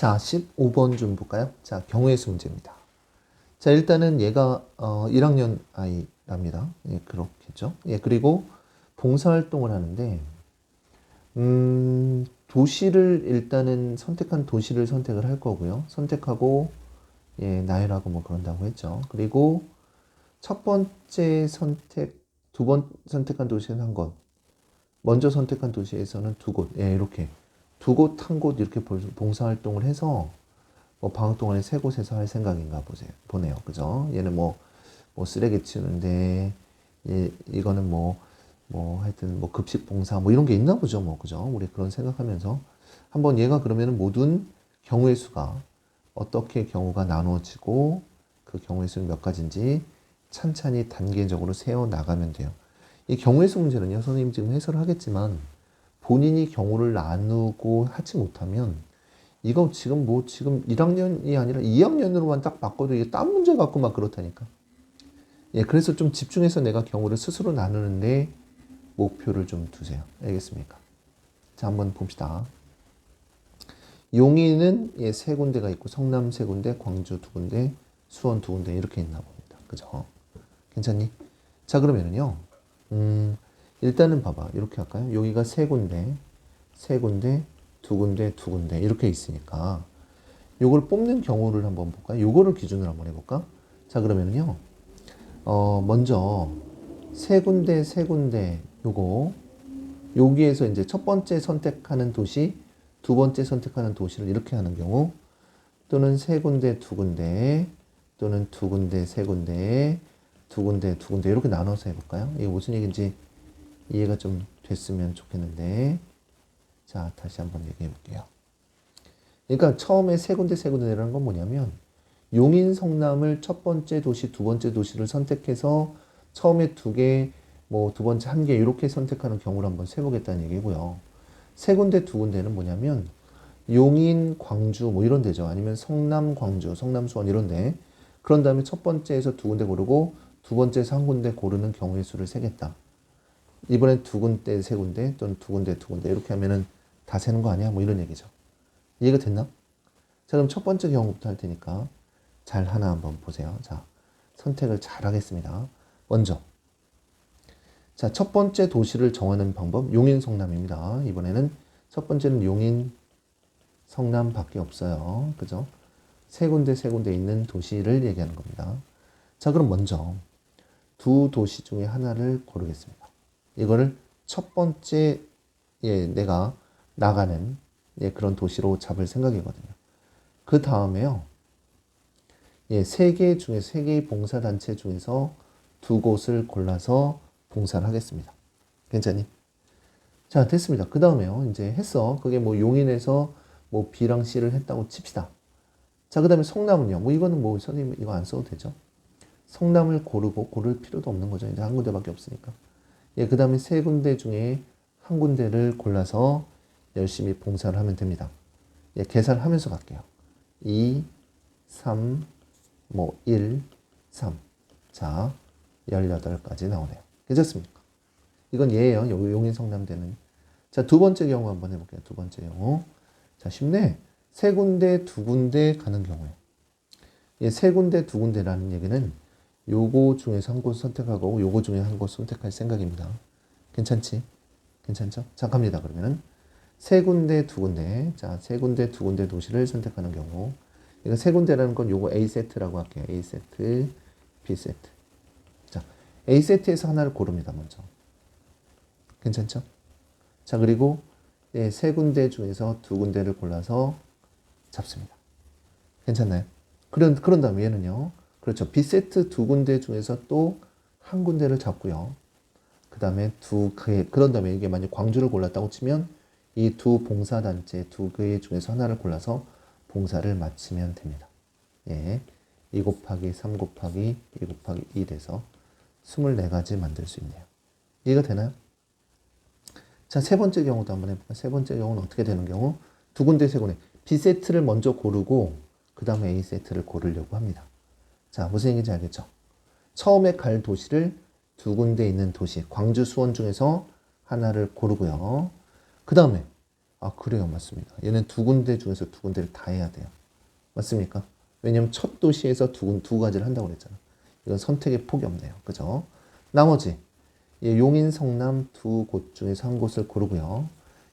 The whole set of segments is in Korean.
자, 15번 좀 볼까요? 자, 경우의 수 문제입니다. 자, 일단은 얘가 어, 1학년 아이랍니다. 예, 그렇겠죠. 예, 그리고 봉사활동을 하는데 음, 도시를 일단은 선택한 도시를 선택을 할 거고요. 선택하고 예, 나열하고 뭐 그런다고 했죠. 그리고 첫 번째 선택, 두 번 선택한 도시는 한 곳, 먼저 선택한 도시에서는 두 곳, 예, 이렇게 두 곳, 한 곳 이렇게 봉사활동을 해서 뭐 방학 동안에 세 곳에서 할 생각인가 보세요. 보네요. 그죠? 얘는 뭐, 뭐 쓰레기 치우는데, 예, 이거는 뭐, 뭐 하여튼 뭐 급식 봉사 뭐 이런 게 있나 보죠. 뭐, 그죠? 우리 그런 생각하면서 한번 얘가 그러면은 모든 경우의 수가 어떻게 경우가 나누어지고 그 경우의 수는 몇 가지인지 찬찬히 단계적으로 세워 나가면 돼요. 이 경우의 수 문제는요, 선생님 지금 해설을 하겠지만 본인이 경우를 나누고 하지 못하면 이거 지금 뭐 지금 1학년이 아니라 2학년으로만 딱 바꿔도 이게 딴 문제 갖고 막 그렇다니까. 예, 그래서 좀 집중해서 내가 경우를 스스로 나누는데 목표를 좀 두세요. 알겠습니까? 자, 한번 봅시다. 용인은 예, 세 군데가 있고 성남 세 군데, 광주 두 군데, 수원 두 군데 이렇게 있나 봅니다. 그죠? 괜찮니? 자, 그러면은요. 음, 일단은 봐봐. 이렇게 할까요? 여기가 세 군데, 세 군데, 두 군데, 두 군데 이렇게 있으니까 요걸 뽑는 경우를 한번 볼까요? 요거를 기준으로 한번 해볼까? 자, 그러면은요. 어, 먼저 세 군데, 세 군데 요거 여기에서 이제 첫 번째 선택하는 도시, 두 번째 선택하는 도시를 이렇게 하는 경우 또는 세 군데, 두 군데 또는 두 군데, 세 군데 두 군데, 두 군데 이렇게 나눠서 해볼까요? 이게 무슨 얘기인지 이해가 좀 됐으면 좋겠는데 자 다시 한번 얘기해 볼게요. 그러니까 처음에 세 군데, 세 군데라는 건 뭐냐면 용인 성남을 첫 번째 도시, 두 번째 도시를 선택해서 처음에 두 개, 뭐 두 번째 한 개 이렇게 선택하는 경우를 한번 세보겠다는 얘기고요. 세 군데, 두 군데는 뭐냐면 용인, 광주 뭐 이런 데죠. 아니면 성남, 광주, 성남, 수원 이런 데. 그런 다음에 첫 번째에서 두 군데 고르고 두 번째에서 한 군데 고르는 경우의 수를 세겠다. 이번엔 두 군데, 세 군데 또는 두 군데, 두 군데 이렇게 하면은 다 세는 거 아니야? 뭐 이런 얘기죠. 이해가 됐나? 자, 그럼 첫 번째 경우부터 할 테니까 잘 하나 한번 보세요. 자, 선택을 잘 하겠습니다. 먼저. 자, 첫 번째 도시를 정하는 방법, 용인 성남입니다. 이번에는 첫 번째는 용인 성남밖에 없어요. 그죠? 세 군데, 세 군데 있는 도시를 얘기하는 겁니다. 자, 그럼 먼저 두 도시 중에 하나를 고르겠습니다. 이거를 첫 번째, 예, 내가 나가는 예, 그런 도시로 잡을 생각이거든요. 그 다음에요. 예, 세 개 중에 세 개의 봉사 단체 중에서 두 곳을 골라서 봉사를 하겠습니다. 괜찮니? 자, 됐습니다. 그 다음에요. 이제 했어. 그게 뭐 용인에서 뭐 B랑 C를 했다고 칩시다. 자, 그 다음에 성남은요. 뭐 이거는 뭐 선생님 이거 안 써도 되죠. 성남을 고르고 고를 필요도 없는 거죠. 이제 한 군데밖에 없으니까. 예, 그 다음에 세 군데 중에 한 군데를 골라서 열심히 봉사를 하면 됩니다. 예, 계산을 하면서 갈게요. 2, 3, 뭐 1, 3. 자, 18가지 나오네요. 괜찮습니까? 이건 예예요. 용인 성남대는. 자, 두 번째 경우 한번 해볼게요. 두 번째 경우. 자, 쉽네. 세 군데, 두 군데 가는 경우에. 예, 세 군데, 두 군데라는 얘기는 요거 중에서 한 곳 선택하고 요거 중에 한 곳 선택할 생각입니다. 괜찮지? 괜찮죠? 자, 갑니다. 그러면은 세 군데, 두 군데. 자, 세 군데, 두 군데 도시를 선택하는 경우. 이거 세 군데라는 건 요거 A 세트라고 할게요. A 세트, B 세트. 자, A 세트에서 하나를 고릅니다. 먼저. 괜찮죠? 자, 그리고 네, 세 군데 중에서 두 군데를 골라서 잡습니다. 괜찮나요? 그런, 그런 다음에 얘는요. 그렇죠. B 세트 두 군데 중에서 또 한 군데를 잡고요. 그 다음에 두, 그, 그런 다음에 이게 만약 광주를 골랐다고 치면 이 두 봉사단체 두 개 중에서 하나를 골라서 봉사를 마치면 됩니다. 예. 2 곱하기 3 곱하기 2 곱하기 2 돼서 24가지 만들 수 있네요. 이해가 되나요? 자, 세 번째 경우도 한번 해볼까요? 세 번째 경우는 어떻게 되는 경우? 두 군데 세 군데. B세트를 먼저 고르고, 그 다음에 A세트를 고르려고 합니다. 자, 무슨 얘기인지 알겠죠? 처음에 갈 도시를 두 군데 있는 도시, 광주, 수원 중에서 하나를 고르고요. 그 다음에 아, 그래요. 맞습니다. 얘는 두 군데 중에서 두 군데를 다 해야 돼요. 맞습니까? 왜냐면 첫 도시에서 두, 군- 두 가지를 한다고 그랬잖아. 이건 선택의 폭이 없네요. 그죠? 나머지, 예, 용인, 성남 두 곳 중에서 한 곳을 고르고요.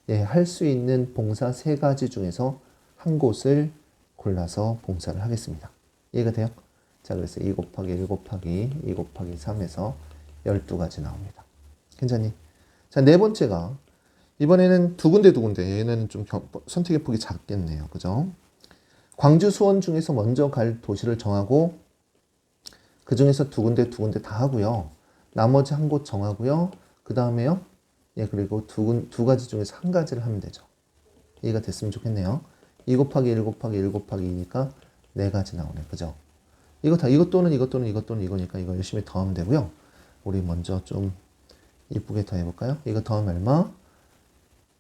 예, 할 수 있는 봉사 세 가지 중에서 한 곳을 골라서 봉사를 하겠습니다. 이해가 돼요? 자, 그래서 2 곱하기 1 곱하기 2 곱하기 3에서 12가지 나옵니다. 괜찮니? 자, 네 번째가 이번에는 두 군데 두 군데 얘는 좀 겨- 선택의 폭이 작겠네요. 그죠? 광주 수원 중에서 먼저 갈 도시를 정하고 그 중에서 두 군데 두 군데 다 하고요. 나머지 한 곳 정하고요. 그 다음에요. 예, 그리고 두, 군- 두 가지 중에서 한 가지를 하면 되죠. 이해가 됐으면 좋겠네요. 2 곱하기 1 곱하기 1 곱하기 2니까 네 가지 나오네. 그죠? 이거 다 이것 또는 이것 또는 이것 또는 이거니까 이거 열심히 더하면 되고요. 우리 먼저 좀 이쁘게 더 해볼까요? 이거 더하면 얼마?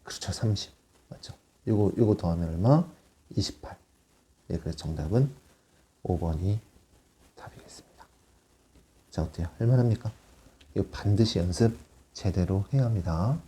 그렇죠. 30. 맞죠? 요거, 요거 더하면 얼마? 28. 예, 그래서 정답은 5번이 답이겠습니다. 자, 어때요? 할만합니까? 이거 반드시 연습 제대로 해야 합니다.